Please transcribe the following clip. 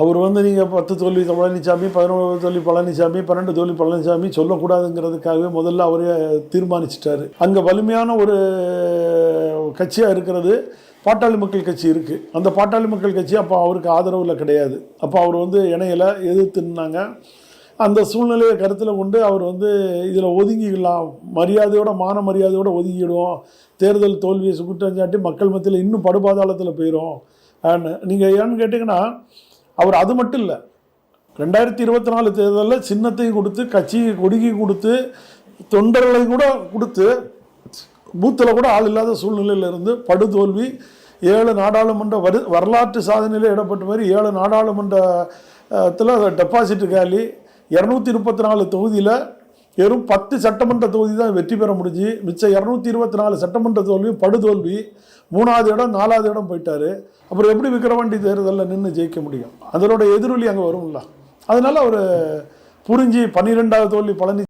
அவர் வந்து நீங்கள் பத்து தோல்வி பழனிசாமி பதினோரு தோல்வி பழனிசாமி பன்னெண்டு தோல்வி பழனிசாமி சொல்லக்கூடாதுங்கிறதுக்காகவே முதல்ல அவரே தீர்மானிச்சிட்டாரு. அங்கே வலிமையான ஒரு கட்சியாக இருக்கிறது பாட்டாளி மக்கள் கட்சி இருக்குது அந்த பாட்டாளி மக்கள் கட்சி அப்போ அவருக்கு ஆதரவில் கிடையாது. அப்போ அவர் வந்து இணையலை எதிர்த்துனாங்க அந்த சூழ்நிலையை கருத்தில் கொண்டு அவர் வந்து இதில் ஒதுங்கிக்கலாம் மரியாதையோட மான மரியாதையோட ஒதுங்கிடுவோம். தேர்தல் தோல்வியை குற்றஞ்சாட்டி மக்கள் மத்தியில் இன்னும் படுபாதாளத்தில் போயிடும் நீங்கள் ஏன்னு கேட்டிங்கன்னா அவர் அது மட்டும் இல்லை. ரெண்டாயிரத்தி இருபத்தி நாலு தேர்தலில் சின்னத்தையும் கொடுத்து கட்சியை கொடுக்கி கொடுத்து தொண்டர்களை கூட கொடுத்து பூத்தில் கூட ஆள் இல்லாத சூழ்நிலையிலிருந்து படுதோல்வி ஏழு நாடாளுமன்ற வரு வரலாற்று சாதனையில் இடப்பட்ட மாதிரி ஏழு நாடாளுமன்றத்தில் டெபாசிட் காலி இரநூத்தி முப்பத்தி நாலு தொகுதியில் வெறும் பத்து சட்டமன்ற தொகுதி தான் வெற்றி பெற முடிஞ்சு மிச்சம் இரநூத்தி இருபத்தி நாலு சட்டமன்ற தோல்வி படுதோல்வி மூணாவது இடம் நாலாவது இடம் போயிட்டார். அப்புறம் எப்படி விக்கிரவாண்டி தேர்தலில் நின்று ஜெயிக்க முடியும்? அதனோட எதிரொலி அங்கே வரும்ல. அதனால அவர் புரிஞ்சு பன்னிரெண்டாவது தோல்வி பழனி